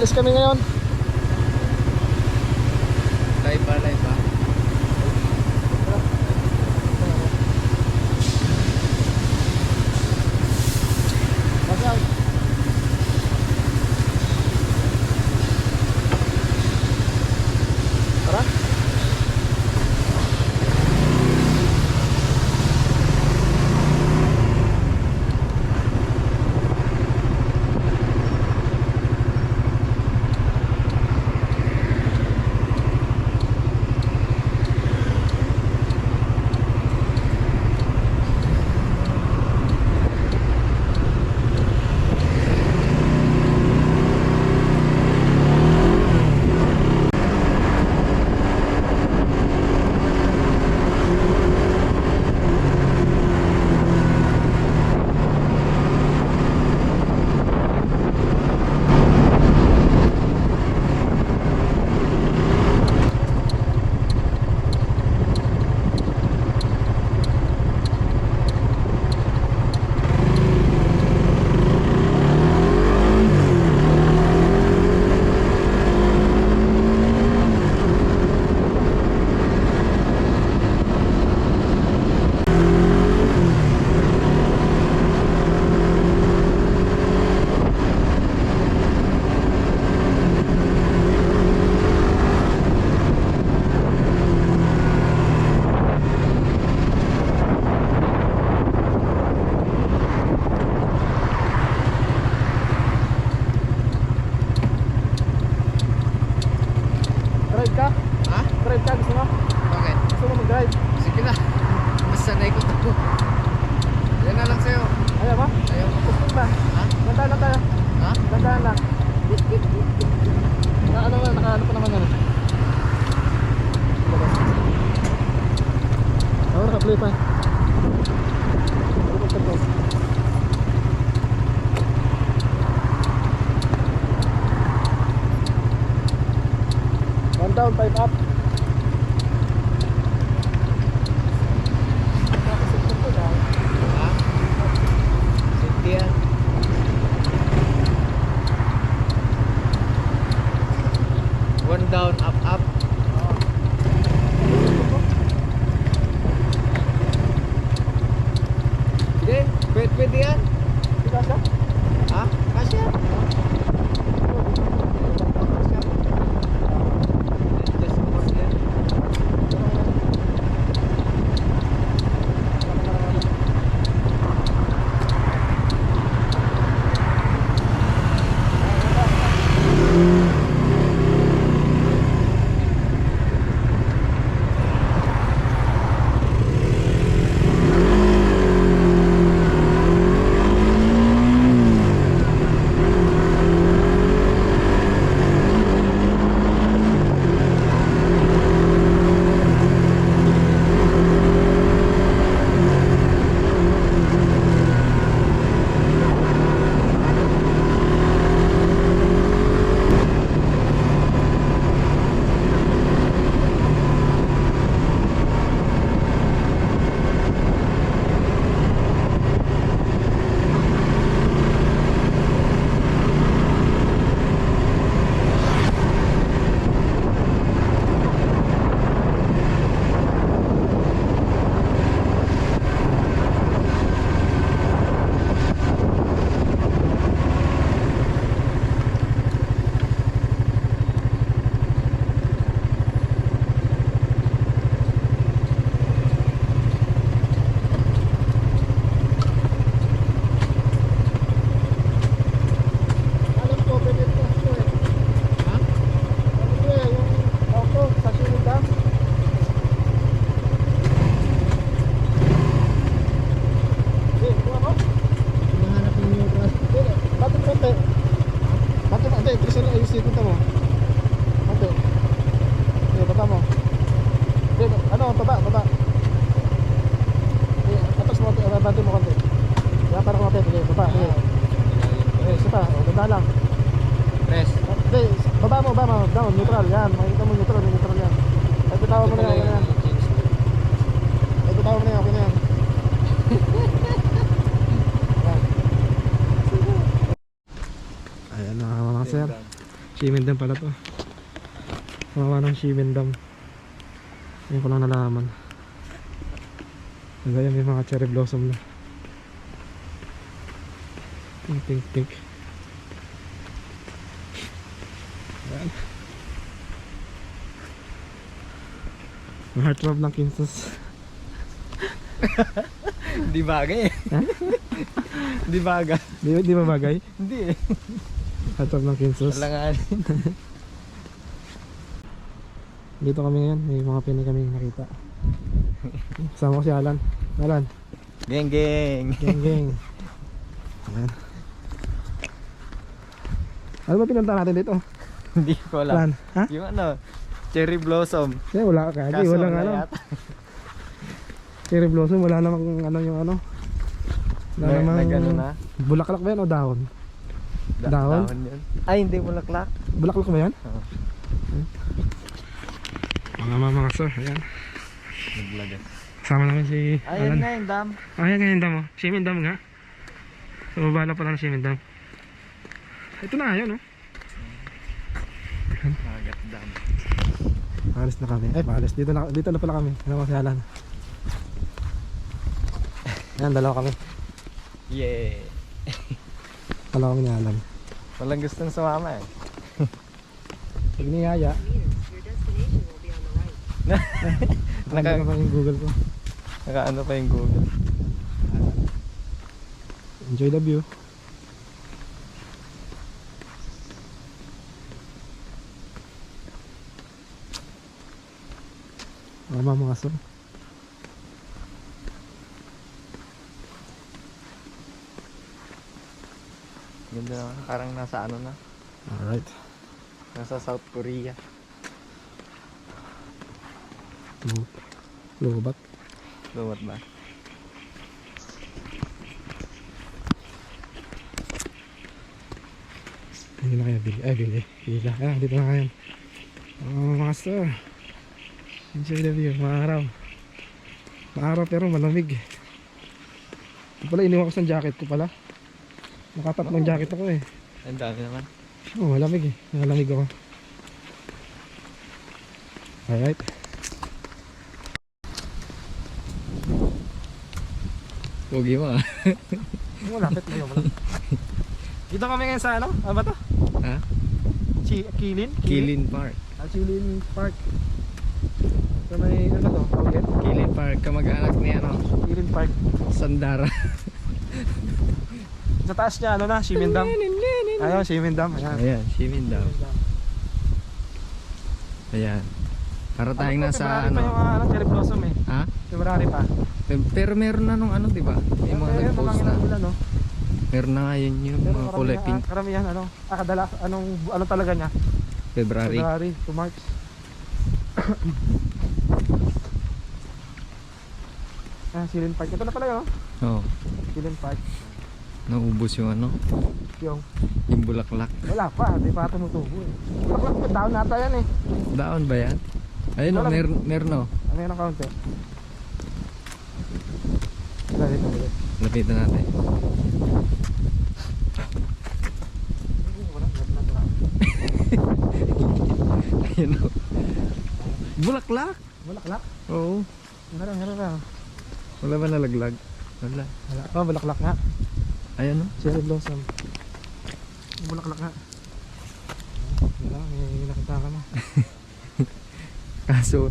Alis kami ngayon. Live ba, live ba? Pasal. Tara. Drive ka? Ha? Drive ka gusto mo? Bakit? Gusto mo mag-drive? Sige na. Mas sanay ko to. Yan na lang sa'yo. Ayaw mo? Ayaw mo. Gusto ba? Ha? Gandaan lang tayo. Ha? Gandaan lang. Na ano na, nakaano pa naman yan. Oo, naka-play pa. One down, five up. Konti, kasi na ayusin kita mo. Konti. Hindi, baba mo. Hindi, ano, baba, baba. Hindi, atas mo konti, uh, batin mo konti. Kaya parang kumapit, hindi, baba. Hindi, eh, isa pa, o, ganda lang. Press. Hindi, baba mo, baba mo, down, neutral, yan. Makikita mo neutral, neutral yan. Ay, bitawa mo na yan, yan. Ay, bitawa mo na yan, okay na yan. Sir. Shimendam pala to. Kawawa ng Shimendam. Ngayon ko lang nalaman. Hanggang may mga cherry blossom na. Pink, pink, pink. Ayan. Ang heartthrob ng Kinsus. Di bagay eh. Di bagay. Di, di ba bagay? Hindi eh. Heartthrob ng Kinsus. Alangan. Dito kami ngayon, may mga pinay kami nakita. Kasama ko si Alan. Alan, Geng geng. geng geng. Ayan. Ano ba pinunta natin dito? Hindi ko alam. Alan, ha? Yung ano, cherry blossom. Eh, wala ka. Kaso wala ano. Cherry blossom, wala namang ano yung ano. Wala namang nag- ano na? bulaklak ba yan o dahon? Da- Dahon? yun. Ay, hindi bulaklak. Bulaklak ba yan? Oo. Mga mga mga sir, ayan. Naglagas. Kasama namin si Ayan Alan. nga yung dam. Ah, yan nga yung dam oh. Shimendam nga. Sa baba lang pala ng Shimendam. Ito na yun oh. Magat dam. Paalis na kami. Ay, paalis. Dito na, dito na pala kami. Ano si Alan? Ayan, dalawa kami. Yeah. Dalawa kami ni Alan. Walang gustong sumama eh. Pag niyaya, naka, Naka, pa yung Google ko. naka ano pa yung Google. Enjoy the view. Tama mga sir. Ganda naman. Parang nasa ano na. Alright. Nasa South Korea. Lu lubat. Luwat ba? Hindi na kaya bili. Ay, bili. Pila. Ah, dito na kayo. Oh, mga sir. Enjoy the view. Maaraw. Maaraw pero malamig. Ito pala, iniwan ko sa jacket ko pala. Nakatatlong jacket ako eh. Ang dami naman. Oh, malamig eh. Malamig ako. Alright. Pogi mo ah. Malapit na yun. Dito kami ngayon sa ano? Ano ba to? ha? Chi Kilin? Kilin Park. Ah, Kilin Park. Sa may ano to? Kilin Park. Kamag-anak ni ano? Kilin Park. Sandara. Sa taas niya ano na? Shimendam. Ayun, Shimendam. Ayan. Ayan, Shimin daw. Ayan. Para tayong nasa February pa yung ano. ano, cherry blossom eh. Ha? February pa. Pero meron na nung ano, di ba? Yung mga nag-post na. ulan, no? Meron na nga yun yung Pero mga kulay pink. ah, karamihan ano? Ah, kadala, anong, ano talaga niya? February. February to March. ah, Silin Park. Ito na pala no? Oo. Silin Park. Naubos yung ano, Yung, yung bulaklak. wala pa, di pa tumutubo eh. Bulaklak pa, down nata yan eh. Daon ba yan? Ayun o, Wala. meron, meron o. Ano yan ang kaunti? Wala dito ulit. Lapitan natin. Ayun o. Bulaklak? Bulaklak? Oo. Meron, meron na. Wala ba nalaglag? Wala. Wala. Oh, bulaklak nga. Ayun o. Cherry blossom. Bulaklak nga. Wala, may nakita ka na. Kaso,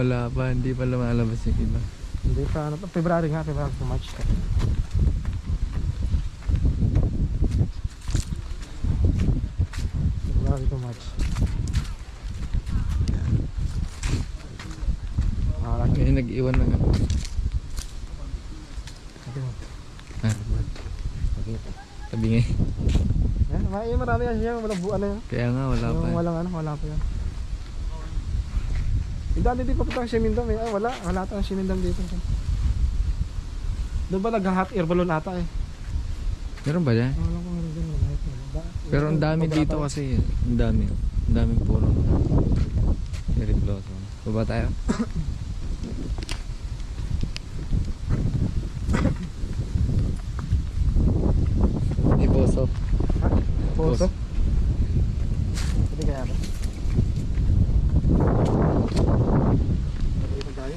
wala pa. Hindi pa lumalabas yung iba. Hindi pa, ano February nga, February to March. February to March. Ngayon nag-iwan ng ano. ito. Ah, tabi nga. eh. Yan, may marami yan siya, walang buwan na yan. Kaya nga, wala pa. Yung walang ano, wala pa yan. Yung dati di pa punta ang Shimindam eh. Ay, wala, wala ata ang Shimindam dito. Doon ba nag-hot air balloon ata eh? Meron ba yan? Wala ko meron Pero ang dami dito kasi. Ang dami. Ang daming puro. Cherry blossom. Baba tayo? Puso. Ha? Puso? Pwede kaya ba? Pwede tayo.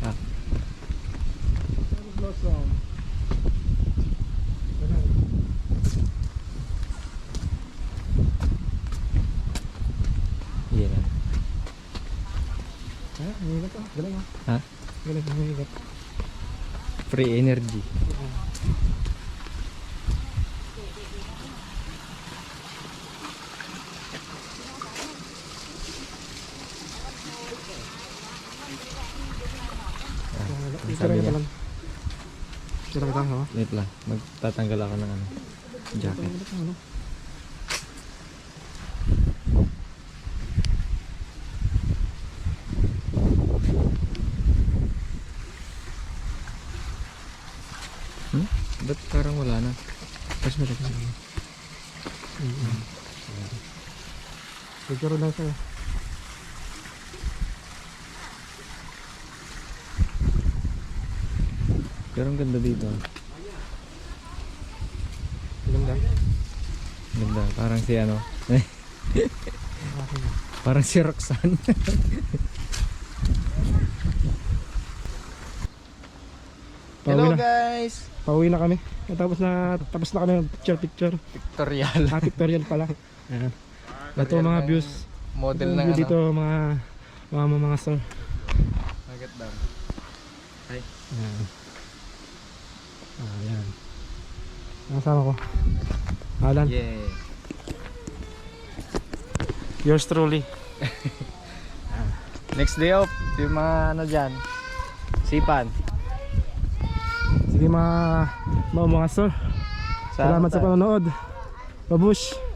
Ha? Cherry blossom. Yeah. Ha? Galing ha? Ha? Galing, galing. Free energy. Sabi kita niya? kita ha. Wait lang. Magtatanggal ako ng ano. Jacket. Hmm? Ba't parang wala na? Tapos mo tapos mo. Picture lang sa'yo. Pero ang ganda dito. Ganda. Ganda. Parang si ano. Parang si Roxanne. Pauwi na. guys! Pauwi na kami. Tapos na tapos na kami ng picture picture. Pictorial. Ah, pictorial pala. Ayan. Ito mga views. Model ng view ano. dito mga mga mga, mga store. Agad daw. Ayan. Ah, ayan. Nakasama ko. Alan, Yeah. yours truly. Next day off. Yung mga ano dyan. Sipan. Sige mga mga, mga store. Salamat sa panonood. Babush.